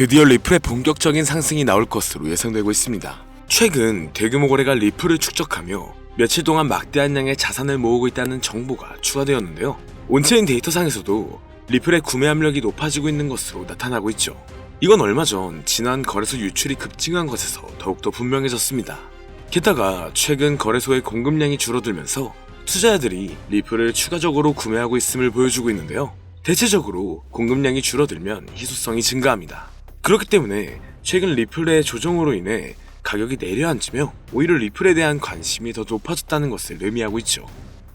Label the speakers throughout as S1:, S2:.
S1: 드디어 리플의 본격적인 상승이 나올 것으로 예상되고 있습니다. 최근 대규모 거래가 리플을 축적하며 며칠 동안 막대한 양의 자산을 모으고 있다는 정보가 추가되었는데요. 온체인 데이터상에서도 리플의 구매 압력이 높아지고 있는 것으로 나타나고 있죠. 이건 얼마 전 지난 거래소 유출이 급증한 것에서 더욱더 분명해졌습니다. 게다가 최근 거래소의 공급량이 줄어들면서 투자자들이 리플을 추가적으로 구매하고 있음을 보여주고 있는데요. 대체적으로 공급량이 줄어들면 희소성이 증가합니다. 그렇기 때문에 최근 리플의 조정으로 인해 가격이 내려앉으며 오히려 리플에 대한 관심이 더 높아졌다는 것을 의미하고 있죠.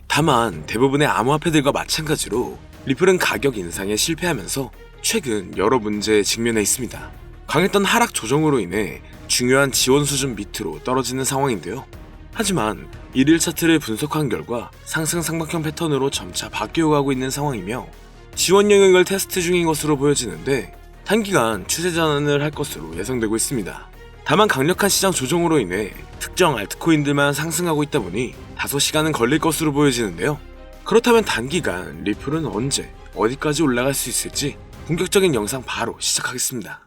S1: 다만 대부분의 암호화폐들과 마찬가지로 리플은 가격 인상에 실패하면서 최근 여러 문제에 직면해 있습니다. 강했던 하락 조정으로 인해 중요한 지원 수준 밑으로 떨어지는 상황인데요. 하지만 일일 차트를 분석한 결과 상승 상박형 패턴으로 점차 바뀌어 가고 있는 상황이며 지원 영역을 테스트 중인 것으로 보여지는데 단기간 추세 전환을 할 것으로 예상되고 있습니다. 다만 강력한 시장 조정으로 인해 특정 알트코인들만 상승하고 있다 보니 다소 시간은 걸릴 것으로 보여지는데요. 그렇다면 단기간 리플은 언제 어디까지 올라갈 수 있을지 본격적인 영상 바로 시작하겠습니다.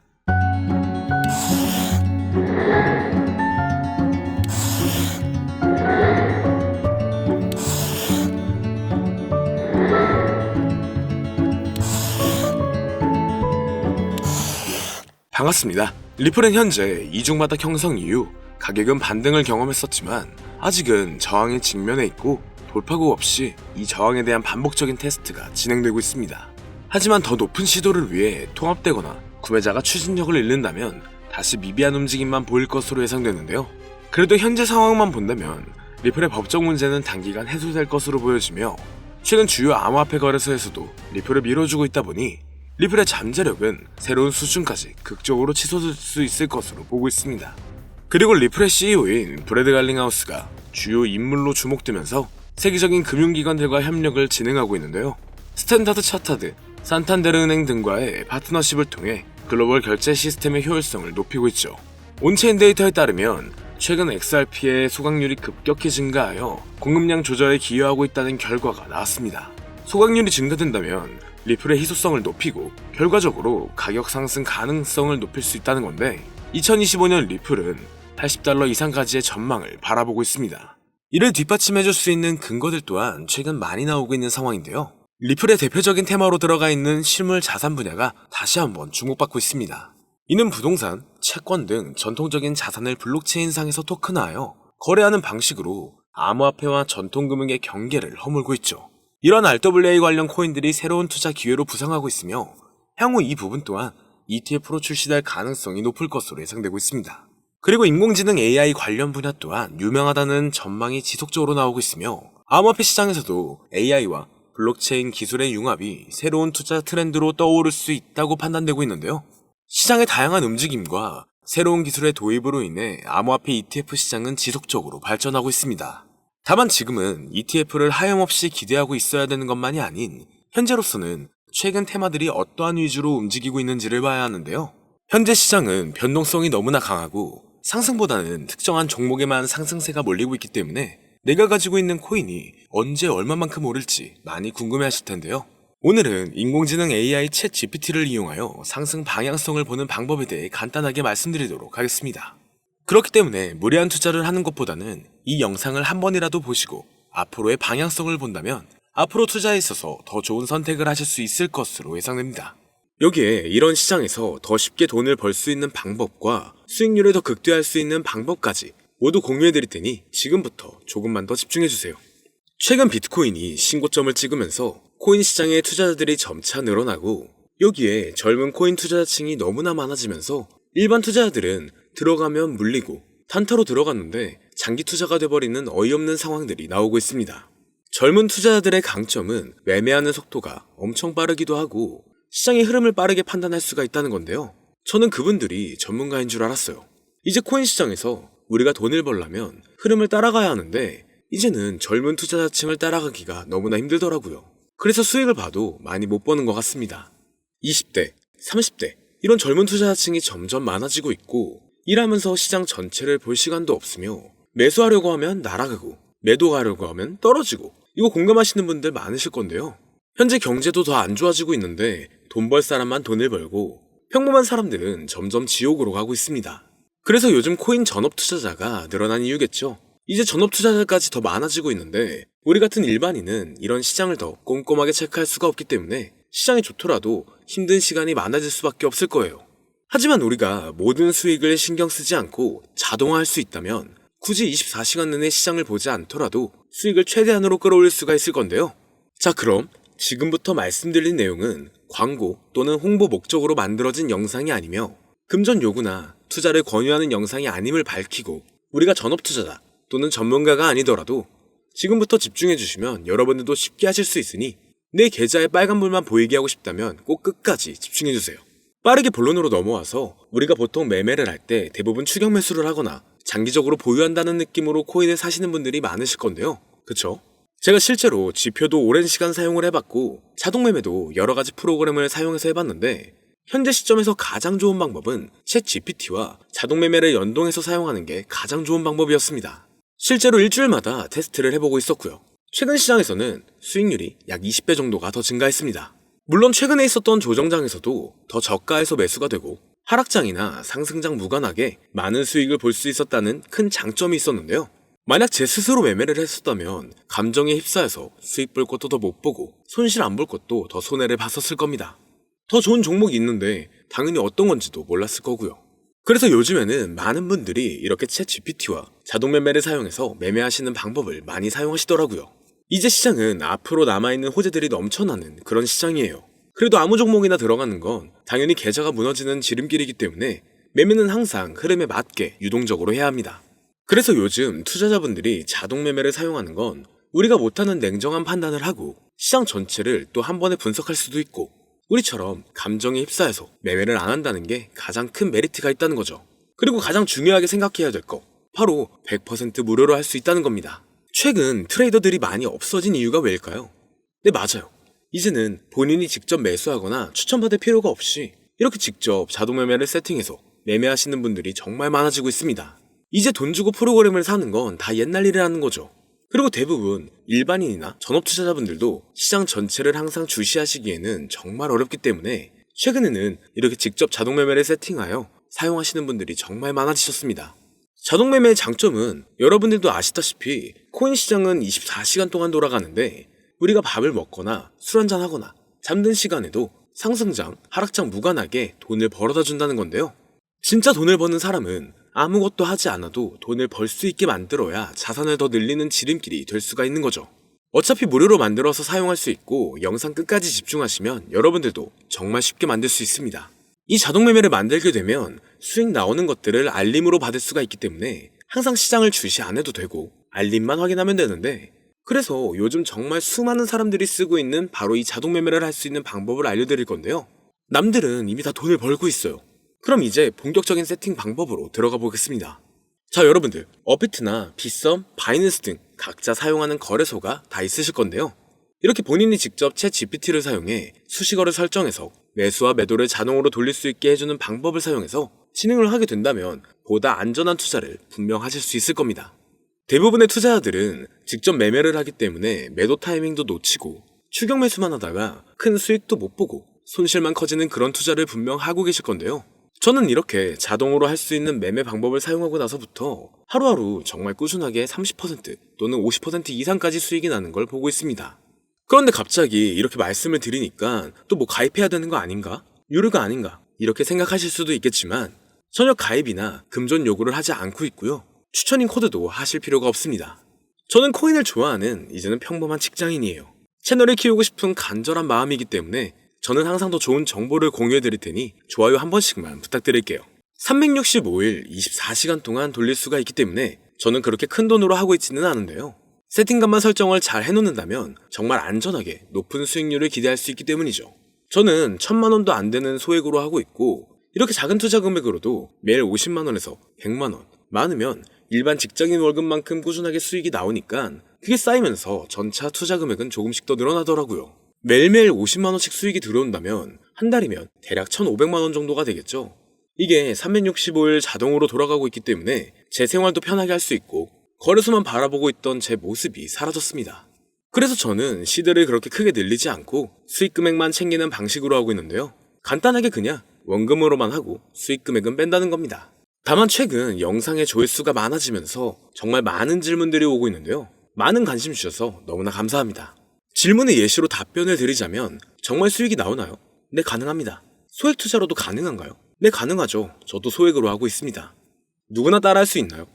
S1: 반갑습니다. 리플은 현재 이중바닥 형성 이후 가격은 반등을 경험했었지만 아직은 저항에 직면해 있고 돌파구 없이 이 저항에 대한 반복적인 테스트가 진행되고 있습니다. 하지만 더 높은 시도를 위해 통합되거나 구매자가 추진력을 잃는다면 다시 미비한 움직임만 보일 것으로 예상되는데요. 그래도 현재 상황만 본다면 리플의 법적 문제는 단기간 해소될 것으로 보여지며 최근 주요 암호화폐 거래소에서도 리플을 밀어주고 있다 보니 리플의 잠재력은 새로운 수준까지 극적으로 치솟을 수 있을 것으로 보고 있습니다. 그리고 리플의 CEO인 브래드 갈링하우스가 주요 인물로 주목되면서 세계적인 금융기관들과 협력을 진행하고 있는데요. 스탠다드 차타드, 산탄데르 은행 등과의 파트너십을 통해 글로벌 결제 시스템의 효율성을 높이고 있죠. 온체인 데이터에 따르면 최근 XRP의 소각률이 급격히 증가하여 공급량 조절에 기여하고 있다는 결과가 나왔습니다. 소각률이 증가된다면 리플의 희소성을 높이고 결과적으로 가격 상승 가능성을 높일 수 있다는 건데 2025년 리플은 80달러 이상까지의 전망을 바라보고 있습니다. 이를 뒷받침해줄 수 있는 근거들 또한 최근 많이 나오고 있는 상황인데요. 리플의 대표적인 테마로 들어가 있는 실물 자산 분야가 다시 한번 주목받고 있습니다. 이는 부동산, 채권 등 전통적인 자산을 블록체인상에서 토큰화하여 거래하는 방식으로 암호화폐와 전통금융의 경계를 허물고 있죠. 이런 RWA 관련 코인들이 새로운 투자 기회로 부상하고 있으며 향후 이 부분 또한 ETF로 출시될 가능성이 높을 것으로 예상되고 있습니다. 그리고 인공지능 AI 관련 분야 또한 유명하다는 전망이 지속적으로 나오고 있으며 암호화폐 시장에서도 AI와 블록체인 기술의 융합이 새로운 투자 트렌드로 떠오를 수 있다고 판단되고 있는데요. 시장의 다양한 움직임과 새로운 기술의 도입으로 인해 암호화폐 ETF 시장은 지속적으로 발전하고 있습니다. 다만 지금은 ETF를 하염없이 기대하고 있어야 되는 것만이 아닌 현재로서는 최근 테마들이 어떠한 위주로 움직이고 있는지를 봐야 하는데요. 현재 시장은 변동성이 너무나 강하고 상승보다는 특정한 종목에만 상승세가 몰리고 있기 때문에 내가 가지고 있는 코인이 언제 얼마만큼 오를지 많이 궁금해 하실 텐데요. 오늘은 인공지능 AI 챗 GPT를 이용하여 상승 방향성을 보는 방법에 대해 간단하게 말씀드리도록 하겠습니다. 그렇기 때문에 무리한 투자를 하는 것보다는 이 영상을 한 번이라도 보시고 앞으로의 방향성을 본다면 앞으로 투자에 있어서 더 좋은 선택을 하실 수 있을 것으로 예상됩니다. 여기에 이런 시장에서 더 쉽게 돈을 벌 수 있는 방법과 수익률을 더 극대화할 수 있는 방법까지 모두 공유해 드릴 테니 지금부터 조금만 더 집중해 주세요. 최근 비트코인이 신고점을 찍으면서 코인 시장의 투자자들이 점차 늘어나고 여기에 젊은 코인 투자자층이 너무나 많아지면서 일반 투자자들은 들어가면 물리고 단타로 들어갔는데 장기 투자가 돼버리는 어이없는 상황들이 나오고 있습니다. 젊은 투자자들의 강점은 매매하는 속도가 엄청 빠르기도 하고 시장의 흐름을 빠르게 판단할 수가 있다는 건데요. 저는 그분들이 전문가인 줄 알았어요. 이제 코인 시장에서 우리가 돈을 벌려면 흐름을 따라가야 하는데 이제는 젊은 투자자층을 따라가기가 너무나 힘들더라고요. 그래서 수익을 봐도 많이 못 버는 것 같습니다. 20대, 30대 이런 젊은 투자자층이 점점 많아지고 있고 일하면서 시장 전체를 볼 시간도 없으며 매수하려고 하면 날아가고 매도하려고 하면 떨어지고 이거 공감하시는 분들 많으실 건데요. 현재 경제도 더 안 좋아지고 있는데 돈 벌 사람만 돈을 벌고 평범한 사람들은 점점 지옥으로 가고 있습니다. 그래서 요즘 코인 전업 투자자가 늘어난 이유겠죠. 이제 전업 투자자까지 더 많아지고 있는데 우리 같은 일반인은 이런 시장을 더 꼼꼼하게 체크할 수가 없기 때문에 시장이 좋더라도 힘든 시간이 많아질 수밖에 없을 거예요. 하지만 우리가 모든 수익을 신경 쓰지 않고 자동화할 수 있다면 굳이 24시간 내내 시장을 보지 않더라도 수익을 최대한으로 끌어올릴 수가 있을 건데요. 자, 그럼 지금부터 말씀드린 내용은 광고 또는 홍보 목적으로 만들어진 영상이 아니며 금전 요구나 투자를 권유하는 영상이 아님을 밝히고 우리가 전업 투자자 또는 전문가가 아니더라도 지금부터 집중해 주시면 여러분들도 쉽게 하실 수 있으니 내 계좌에 빨간불만 보이게 하고 싶다면 꼭 끝까지 집중해 주세요. 빠르게 본론으로 넘어와서 우리가 보통 매매를 할 때 대부분 추격 매수를 하거나 장기적으로 보유한다는 느낌으로 코인을 사시는 분들이 많으실 건데요. 그쵸? 제가 실제로 지표도 오랜 시간 사용을 해봤고 자동 매매도 여러 가지 프로그램을 사용해서 해봤는데 현재 시점에서 가장 좋은 방법은 챗 GPT와 자동 매매를 연동해서 사용하는 게 가장 좋은 방법이었습니다. 실제로 일주일마다 테스트를 해보고 있었고요. 최근 시장에서는 수익률이 약 20배 정도가 더 증가했습니다. 물론 최근에 있었던 조정장에서도 더 저가에서 매수가 되고 하락장이나 상승장 무관하게 많은 수익을 볼 수 있었다는 큰 장점이 있었는데요. 만약 제 스스로 매매를 했었다면 감정에 휩싸여서 수익 볼 것도 더 못 보고 손실 안 볼 것도 더 손해를 봤었을 겁니다. 더 좋은 종목이 있는데 당연히 어떤 건지도 몰랐을 거고요. 그래서 요즘에는 많은 분들이 이렇게 챗 GPT와 자동 매매를 사용해서 매매하시는 방법을 많이 사용하시더라고요. 이제 시장은 앞으로 남아있는 호재들이 넘쳐나는 그런 시장이에요. 그래도 아무 종목이나 들어가는 건 당연히 계좌가 무너지는 지름길이기 때문에 매매는 항상 흐름에 맞게 유동적으로 해야 합니다. 그래서 요즘 투자자분들이 자동 매매를 사용하는 건 우리가 못하는 냉정한 판단을 하고 시장 전체를 또 한 번에 분석할 수도 있고 우리처럼 감정에 휩싸여서 매매를 안 한다는 게 가장 큰 메리트가 있다는 거죠. 그리고 가장 중요하게 생각해야 될 거. 바로 100% 무료로 할 수 있다는 겁니다. 최근 트레이더들이 많이 없어진 이유가 왜일까요? 네, 맞아요. 이제는 본인이 직접 매수하거나 추천받을 필요가 없이 이렇게 직접 자동 매매를 세팅해서 매매하시는 분들이 정말 많아지고 있습니다. 이제 돈 주고 프로그램을 사는 건 다 옛날 일이라는 거죠. 그리고 대부분 일반인이나 전업 투자자분들도 시장 전체를 항상 주시하시기에는 정말 어렵기 때문에 최근에는 이렇게 직접 자동 매매를 세팅하여 사용하시는 분들이 정말 많아지셨습니다. 자동 매매의 장점은 여러분들도 아시다시피 코인 시장은 24시간 동안 돌아가는데 우리가 밥을 먹거나 술 한잔 하거나 잠든 시간에도 상승장, 하락장 무관하게 돈을 벌어다 준다는 건데요. 진짜 돈을 버는 사람은 아무것도 하지 않아도 돈을 벌 수 있게 만들어야 자산을 더 늘리는 지름길이 될 수가 있는 거죠. 어차피 무료로 만들어서 사용할 수 있고 영상 끝까지 집중하시면 여러분들도 정말 쉽게 만들 수 있습니다. 이 자동 매매를 만들게 되면 수익 나오는 것들을 알림으로 받을 수가 있기 때문에 항상 시장을 주시 안 해도 되고 알림만 확인하면 되는데 그래서 요즘 정말 수많은 사람들이 쓰고 있는 바로 이 자동 매매를 할 수 있는 방법을 알려드릴 건데요. 남들은 이미 다 돈을 벌고 있어요. 그럼 이제 본격적인 세팅 방법으로 들어가 보겠습니다. 자, 여러분들, 어비트나 빗썸, 바이낸스 등 각자 사용하는 거래소가 다 있으실 건데요. 이렇게 본인이 직접 챗 GPT를 사용해 수식어를 설정해서 매수와 매도를 자동으로 돌릴 수 있게 해주는 방법을 사용해서 진행을 하게 된다면 보다 안전한 투자를 분명 하실 수 있을 겁니다. 대부분의 투자자들은 직접 매매를 하기 때문에 매도 타이밍도 놓치고 추격 매수만 하다가 큰 수익도 못 보고 손실만 커지는 그런 투자를 분명 하고 계실 건데요. 저는 이렇게 자동으로 할 수 있는 매매 방법을 사용하고 나서부터 하루하루 정말 꾸준하게 30% 또는 50% 이상까지 수익이 나는 걸 보고 있습니다. 그런데 갑자기 이렇게 말씀을 드리니까 또 뭐 가입해야 되는 거 아닌가? 유료가 아닌가? 이렇게 생각하실 수도 있겠지만 전혀 가입이나 금전 요구를 하지 않고 있고요. 추천인 코드도 하실 필요가 없습니다. 저는 코인을 좋아하는 이제는 평범한 직장인이에요. 채널을 키우고 싶은 간절한 마음이기 때문에 저는 항상 더 좋은 정보를 공유해 드릴 테니 좋아요 한 번씩만 부탁드릴게요. 365일 24시간 동안 돌릴 수가 있기 때문에 저는 그렇게 큰 돈으로 하고 있지는 않은데요. 세팅값만 설정을 잘 해놓는다면 정말 안전하게 높은 수익률을 기대할 수 있기 때문이죠. 저는 천만 원도 안 되는 소액으로 하고 있고 이렇게 작은 투자 금액으로도 매일 50만 원에서 100만 원 많으면 일반 직장인 월급만큼 꾸준하게 수익이 나오니까 그게 쌓이면서 전차 투자 금액은 조금씩 더 늘어나더라고요. 매일매일 50만원씩 수익이 들어온다면 한 달이면 대략 1,500만원 정도가 되겠죠. 이게 365일 자동으로 돌아가고 있기 때문에 제 생활도 편하게 할 수 있고 거래소만 바라보고 있던 제 모습이 사라졌습니다. 그래서 저는 시드를 그렇게 크게 늘리지 않고 수익 금액만 챙기는 방식으로 하고 있는데요. 간단하게 그냥 원금으로만 하고 수익 금액은 뺀다는 겁니다. 다만 최근 영상의 조회수가 많아지면서 정말 많은 질문들이 오고 있는데요. 많은 관심 주셔서 너무나 감사합니다. 질문의 예시로 답변을 드리자면 정말 수익이 나오나요? 네, 가능합니다. 소액 투자로도 가능한가요? 네, 가능하죠. 저도 소액으로 하고 있습니다. 누구나 따라할 수 있나요?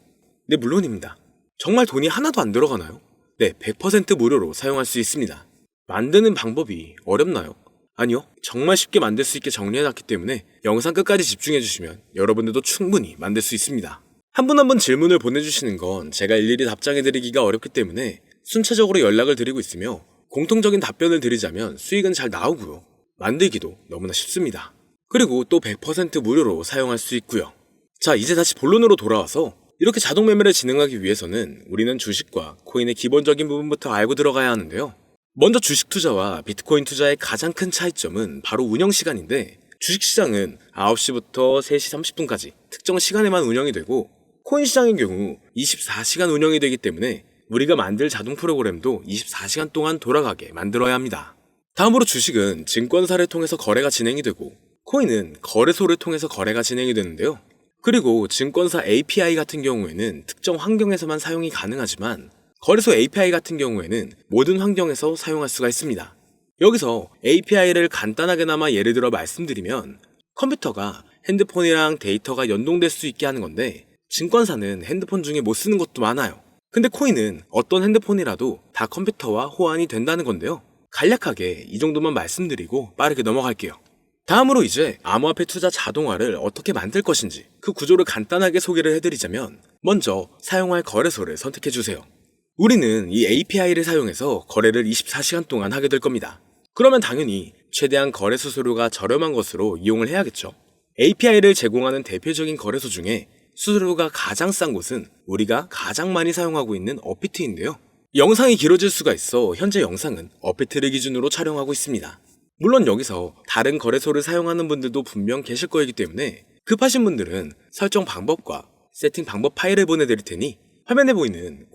S1: 네, 물론입니다. 정말 돈이 하나도 안 들어가나요? 네, 100% 무료로 사용할 수 있습니다. 만드는 방법이 어렵나요? 아니요. 정말 쉽게 만들 수 있게 정리해놨기 때문에 영상 끝까지 집중해주시면 여러분들도 충분히 만들 수 있습니다. 한분 한분 질문을 보내주시는 건 제가 일일이 답장해드리기가 어렵기 때문에 순차적으로 연락을 드리고 있으며 공통적인 답변을 드리자면 수익은 잘 나오고요. 만들기도 너무나 쉽습니다. 그리고 또 100% 무료로 사용할 수 있고요. 자, 이제 다시 본론으로 돌아와서 이렇게 자동 매매를 진행하기 위해서는 우리는 주식과 코인의 기본적인 부분부터 알고 들어가야 하는데요. 먼저 주식 투자와 비트코인 투자의 가장 큰 차이점은 바로 운영 시간인데 주식 시장은 9시부터 3시 30분까지 특정 시간에만 운영이 되고 코인 시장의 경우 24시간 운영이 되기 때문에 우리가 만들 자동 프로그램도 24시간 동안 돌아가게 만들어야 합니다. 다음으로 주식은 증권사를 통해서 거래가 진행이 되고 코인은 거래소를 통해서 거래가 진행이 되는데요. 그리고 증권사 API 같은 경우에는 특정 환경에서만 사용이 가능하지만 거래소 API 같은 경우에는 모든 환경에서 사용할 수가 있습니다. 여기서 API를 간단하게나마 예를 들어 말씀드리면 컴퓨터가 핸드폰이랑 데이터가 연동될 수 있게 하는 건데 증권사는 핸드폰 중에 못 쓰는 것도 많아요. 근데 코인은 어떤 핸드폰이라도 다 컴퓨터와 호환이 된다는 건데요. 간략하게 이 정도만 말씀드리고 빠르게 넘어갈게요. 다음으로 이제 암호화폐 투자 자동화를 어떻게 만들 것인지 그 구조를 간단하게 소개를 해드리자면 먼저 사용할 거래소를 선택해 주세요. 우리는 이 API를 사용해서 거래를 24시간 동안 하게 될 겁니다. 그러면 당연히 최대한 거래 수수료가 저렴한 것으로 이용을 해야겠죠. API를 제공하는 대표적인 거래소 중에 수수료가 가장 싼 곳은 우리가 가장 많이 사용하고 있는 어피트인데요. 영상이 길어질 수가 있어 현재 영상은 어피트를 기준으로 촬영하고 있습니다. 물론 여기서 다른 거래소를 사용하는 분들도 분명 계실 거이기 때문에 급하신 분들은 설정 방법과 세팅 방법 파일을 보내드릴 테니 화면에 보이는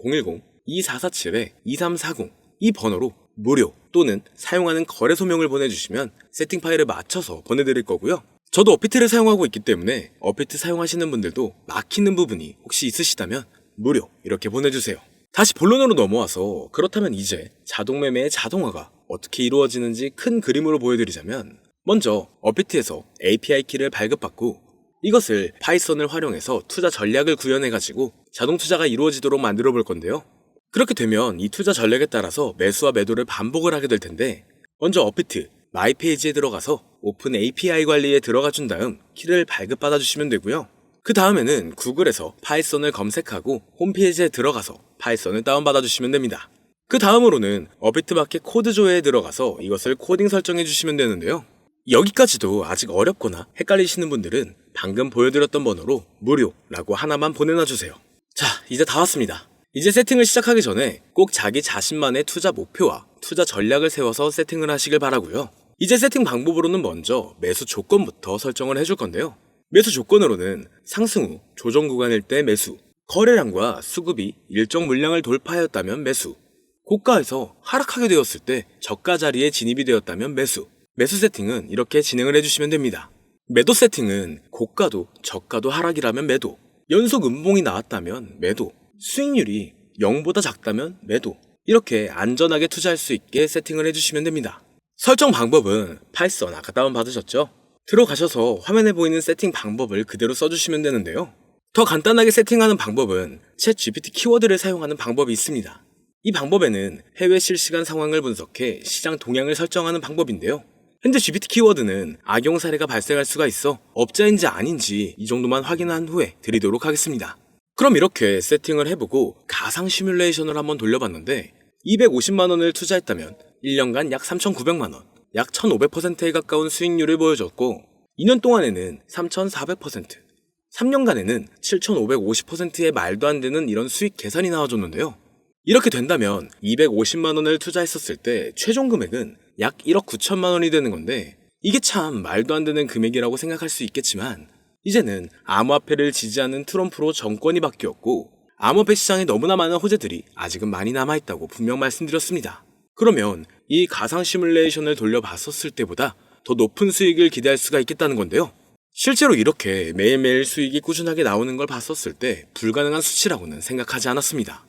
S1: 010-2447-2340 이 번호로 무료 또는 사용하는 거래소명을 보내주시면 세팅 파일을 맞춰서 보내드릴 거고요. 저도 어피트를 사용하고 있기 때문에 어피트 사용하시는 분들도 막히는 부분이 혹시 있으시다면 무료 이렇게 보내주세요. 다시 본론으로 넘어와서 그렇다면 이제 자동 매매의 자동화가 어떻게 이루어지는지 큰 그림으로 보여드리자면 먼저 어피트에서 API 키를 발급받고 이것을 파이썬을 활용해서 투자 전략을 구현해가지고 자동 투자가 이루어지도록 만들어 볼 건데요. 그렇게 되면 이 투자 전략에 따라서 매수와 매도를 반복을 하게 될 텐데 먼저 어피트 마이 페이지에 들어가서 오픈 API 관리에 들어가 준 다음 키를 발급받아 주시면 되고요. 그 다음에는 구글에서 파이썬을 검색하고 홈페이지에 들어가서 파이썬을 다운받아 주시면 됩니다. 그 다음으로는 어비트 마켓 코드조에 들어가서 이것을 코딩 설정해 주시면 되는데요. 여기까지도 아직 어렵거나 헷갈리시는 분들은 방금 보여드렸던 번호로 무료라고 하나만 보내놔 주세요. 자, 이제 다 왔습니다. 이제 세팅을 시작하기 전에 꼭 자기 자신만의 투자 목표와 투자 전략을 세워서 세팅을 하시길 바라고요. 이제 세팅 방법으로는 먼저 매수 조건부터 설정을 해줄 건데요. 매수 조건으로는 상승 후 조정 구간일 때 매수, 거래량과 수급이 일정 물량을 돌파하였다면 매수, 고가에서 하락하게 되었을 때 저가 자리에 진입이 되었다면 매수, 매수 세팅은 이렇게 진행을 해주시면 됩니다. 매도 세팅은 고가도 저가도 하락이라면 매도, 연속 음봉이 나왔다면 매도, 수익률이 0보다 작다면 매도, 이렇게 안전하게 투자할 수 있게 세팅을 해주시면 됩니다. 설정 방법은 파이썬 아까 다운받으셨죠? 들어가셔서 화면에 보이는 세팅 방법을 그대로 써주시면 되는데요. 더 간단하게 세팅하는 방법은 챗 GPT 키워드를 사용하는 방법이 있습니다. 이 방법에는 해외 실시간 상황을 분석해 시장 동향을 설정하는 방법인데요. 현재 GPT 키워드는 악용 사례가 발생할 수가 있어 업자인지 아닌지 이 정도만 확인한 후에 드리도록 하겠습니다. 그럼 이렇게 세팅을 해보고 가상 시뮬레이션을 한번 돌려봤는데 250만 원을 투자했다면 1년간 약 3,900만 원, 약 1,500%에 가까운 수익률을 보여줬고 2년 동안에는 3,400%, 3년간에는 7,550%의 말도 안 되는 이런 수익 계산이 나와줬는데요. 이렇게 된다면 250만 원을 투자했었을 때 최종 금액은 약 1억 9천만 원이 되는 건데 이게 참 말도 안 되는 금액이라고 생각할 수 있겠지만 이제는 암호화폐를 지지하는 트럼프로 정권이 바뀌었고 암호화폐 시장에 너무나 많은 호재들이 아직은 많이 남아있다고 분명 말씀드렸습니다. 그러면 이 가상 시뮬레이션을 돌려봤었을 때보다 더 높은 수익을 기대할 수가 있겠다는 건데요. 실제로 이렇게 매일매일 수익이 꾸준하게 나오는 걸 봤었을 때 불가능한 수치라고는 생각하지 않았습니다.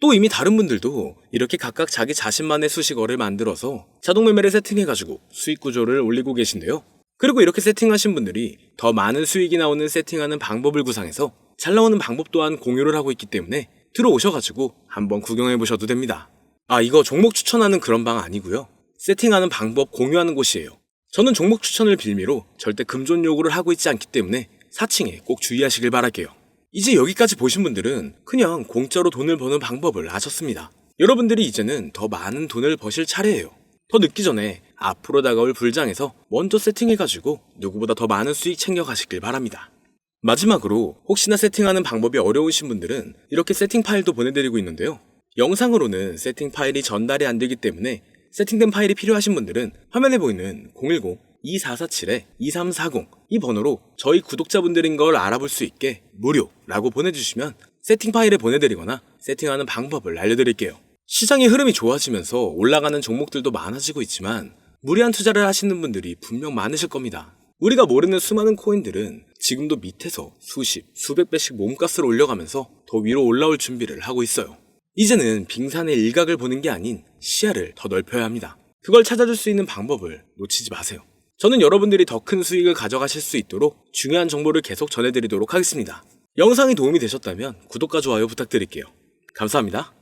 S1: 또 이미 다른 분들도 이렇게 각각 자기 자신만의 수식어를 만들어서 자동 매매를 세팅해가지고 수익 구조를 올리고 계신데요. 그리고 이렇게 세팅하신 분들이 더 많은 수익이 나오는 세팅하는 방법을 구상해서 잘 나오는 방법 또한 공유를 하고 있기 때문에 들어오셔가지고 한번 구경해 보셔도 됩니다. 아, 이거 종목 추천하는 그런 방 아니고요. 세팅하는 방법 공유하는 곳이에요. 저는 종목 추천을 빌미로 절대 금존 요구를 하고 있지 않기 때문에 사칭에 꼭 주의하시길 바랄게요. 이제 여기까지 보신 분들은 그냥 공짜로 돈을 버는 방법을 아셨습니다. 여러분들이 이제는 더 많은 돈을 버실 차례예요. 더 늦기 전에 앞으로 다가올 불장에서 먼저 세팅해가지고 누구보다 더 많은 수익 챙겨가시길 바랍니다. 마지막으로 혹시나 세팅하는 방법이 어려우신 분들은 이렇게 세팅 파일도 보내드리고 있는데요. 영상으로는 세팅 파일이 전달이 안 되기 때문에 세팅된 파일이 필요하신 분들은 화면에 보이는 010-2447-2340 이 번호로 저희 구독자분들인 걸 알아볼 수 있게 무료라고 보내주시면 세팅 파일을 보내드리거나 세팅하는 방법을 알려드릴게요. 시장의 흐름이 좋아지면서 올라가는 종목들도 많아지고 있지만 무리한 투자를 하시는 분들이 분명 많으실 겁니다. 우리가 모르는 수많은 코인들은 지금도 밑에서 수십, 수백 배씩 몸값을 올려가면서 더 위로 올라올 준비를 하고 있어요. 이제는 빙산의 일각을 보는 게 아닌 시야를 더 넓혀야 합니다. 그걸 찾아줄 수 있는 방법을 놓치지 마세요. 저는 여러분들이 더 큰 수익을 가져가실 수 있도록 중요한 정보를 계속 전해드리도록 하겠습니다. 영상이 도움이 되셨다면 구독과 좋아요 부탁드릴게요. 감사합니다.